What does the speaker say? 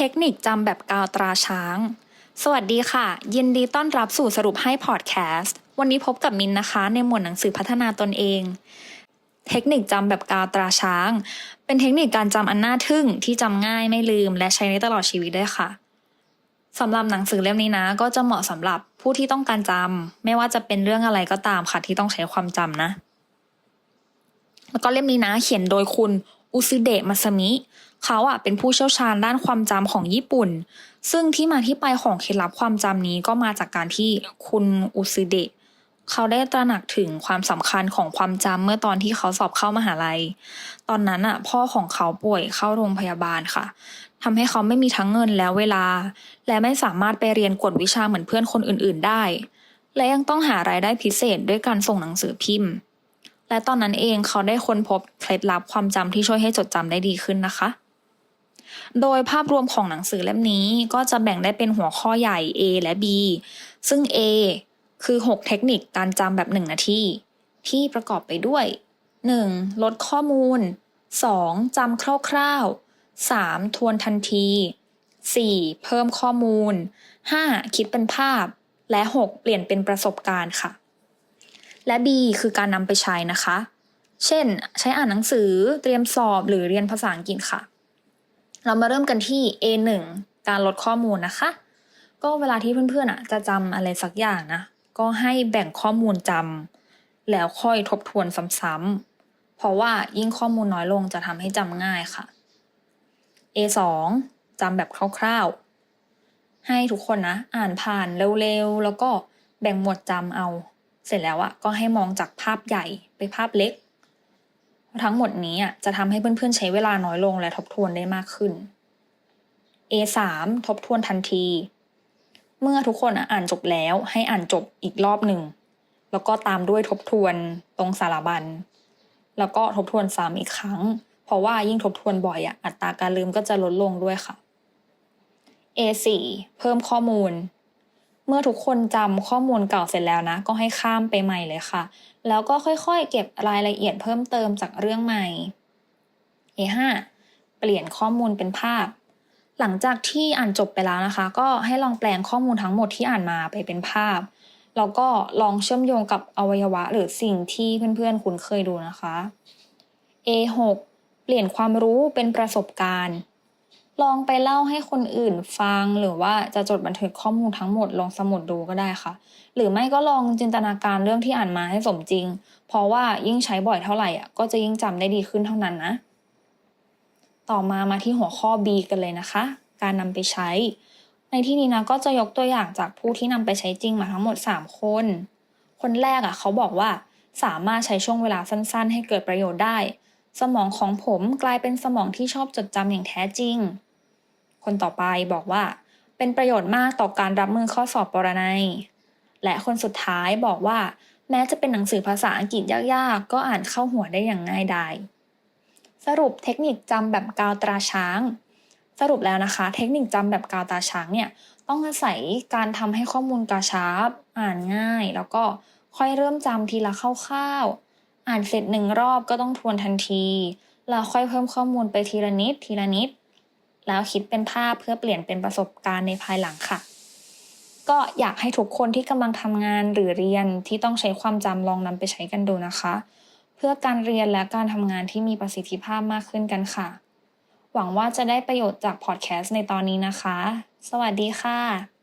เทคนิคจำแบบกาวตราช้าง สวัสดีค่ะ ยินดีต้อนรับสู่สรุปให้พอดแคสต์ วันนี้พบกับมินนะคะ ในหมวดหนังสือพัฒนาตนเอง เทคนิคจำแบบกาวตราช้าง เป็นเทคนิคการจำอันน่าทึ่งที่จำง่ายไม่ลืม และใช้ได้ตลอดชีวิตด้วยค่ะสำหรับหนังสือเล่มนี้นะ ก็จะเหมาะสำหรับผู้ที่ต้องการจำไม่ว่าจะเป็นเรื่องอะไรก็ตามค่ะที่ต้องใช้ความจำนะ แล้วก็เล่มนี้นะ เขียนโดยคุณ อุซึเดะมาสมิ เขาอะเป็นผู้เชี่ยวชาญด้านความจำของญี่ปุ่น ซึ่งที่มาที่ไปของเคล็ดลับความจำนี้ก็มาจากการที่คุณอุซึเดะเขาได้ตระหนักถึงความสำคัญของความจำเมื่อตอนที่เขาสอบเข้ามหาลัย ตอนนั้นอะ พ่อของเขาป่วยเข้าโรงพยาบาลค่ะทำให้เขาไม่มีทั้งเงินแล้วเวลา และไม่สามารถไปเรียนกวดวิชาเหมือนเพื่อนคนอื่นๆได้ และยังต้องหารายได้พิเศษด้วยการส่งหนังสือพิมพ์ และตอนนั้นเองเขาได้ค้นพบเคล็ดลับความจำที่ช่วยให้จดจำได้ดีขึ้นนะคะ โดยภาพรวมของหนังสือเล่มนี้ก็จะแบ่งได้เป็นหัวข้อใหญ่ A และ B ซึ่ง A คือ 6 เทคนิคการจำแบบ 1 นาที ที่ประกอบไปด้วย 1. ลดข้อมูล 2. จำคร่าวๆ 3. ทวนทันที 4. เพิ่มข้อมูล 5. คิดเป็นภาพ และ 6. เปลี่ยนเป็นประสบการณ์ค่ะ และ B คือการนำไปใช้นะคะ เช่น ใช้อ่านหนังสือเตรียมสอบหรือเรียนภาษาอังกฤษค่ะ เรามาเริ่มกันที่ A1 การลดข้อมูลนะคะ ก็เวลาที่เพื่อนๆอะจะจำอะไรสักอย่างนะ ก็ให้แบ่งข้อมูลจำแล้วค่อยทบทวนซ้ำๆเพราะว่ายิ่งข้อมูลน้อยลงจะทำให้จำง่ายค่ะ A2 จำแบบคร่าวๆ ให้ทุกคนนะ อ่านผ่านเร็วๆ แล้วก็แบ่งหมวดจำเอา เสร็จแล้วอะก็ให้มองจากภาพใหญ่ไปภาพเล็ก ทั้งหมดนี้อะจะทำให้เพื่อนๆใช้เวลาน้อยลงและทบทวนได้มากขึ้น A3 ทบทวนทันที เมื่อทุกคนอ,อ่านจบแล้วให้อ่านจบอีกรอบหนึ่ง แล้วก็ตามด้วยทบทวนตรงสารบัญ แล้วก็ทบทวนซ้ำอีกครั้ง เพราะว่ายิ่งทบทวนบ่อยอะอัตราการลืมก็จะลดลงด้วยค่ะ A4 เพิ่มข้อมูล เมื่อทุกคนจำข้อมูลเก่าเสร็จแล้วนะ ก็ให้ข้ามไปใหม่เลยค่ะ แล้วก็ค่อยๆ เก็บรายละเอียดเพิ่มเติมจากเรื่องใหม่ A5 เปลี่ยนข้อมูลเป็นภาพ หลังจากที่อ่านจบไปแล้วนะคะ ก็ให้ลองแปลงข้อมูลทั้งหมดที่อ่านมาไปเป็นภาพ แล้วก็ลองเชื่อมโยงกับอวัยวะหรือสิ่งที่เพื่อนๆ คุ้นเคยดูนะคะ A6 เปลี่ยนความรู้เป็นประสบการณ์ ลองไปเล่าให้คนอื่นฟังหรือว่าจะจดบันทึกข้อมูลทั้งหมดลงสมุดดูก็ได้ค่ะ หรือไม่ก็ลองจินตนาการเรื่องที่อ่านมาให้สมจริง เพราะว่ายิ่งใช้บ่อยเท่าไหร่อะก็จะยิ่งจำได้ดีขึ้นเท่านั้นนะ ต่อมามาที่หัวข้อ B กันเลยนะคะ การนำไปใช้ ในที่นี้นะก็จะยกตัวอย่างจากผู้ที่นำไปใช้จริงมาทั้งหมด 3 คน คนแรกอะเขาบอกว่าสามารถใช้ช่วงเวลาสั้น ๆ ให้เกิดประโยชน์ได้ สมองของผมกลายเป็นสมองที่ชอบจดจำอย่างแท้จริง คนต่อไปบอกว่า เป็นประโยชน์มากต่อการรับมือข้อสอบปรนัย และคนสุดท้ายบอกว่า แม้จะเป็นหนังสือภาษาอังกฤษยากๆ ก็อ่านเข้าหัวได้อย่างง่ายดายสรุปเทคนิคจำแบบกาวตราช้าง สรุปแล้วนะคะ เทคนิคจำแบบกาวตราช้างเนี่ยต้องอาศัยการทำให้ข้อมูลกระชับ อ่านง่าย แล้วก็ค่อยเริ่มจำทีละคร่าวๆอ่านเสร็จหนึ่งรอบก็ต้องทวนทันที แล้วค่อยเพิ่มข้อมูลไปทีละนิดทีละนิด แล้วคิดเป็นภาพเพื่อเปลี่ยนเป็นประสบการณ์ในภายหลังค่ะ ก็อยากให้ทุกคนที่กำลังทำงานหรือเรียนที่ต้องใช้ความจำลองนำไปใช้กันดูนะคะ เพื่อการเรียนและการทำงานที่มีประสิทธิภาพมากขึ้นกันค่ะ หวังว่าจะได้ประโยชน์จากพอดแคสต์ในตอนนี้นะคะ สวัสดีค่ะ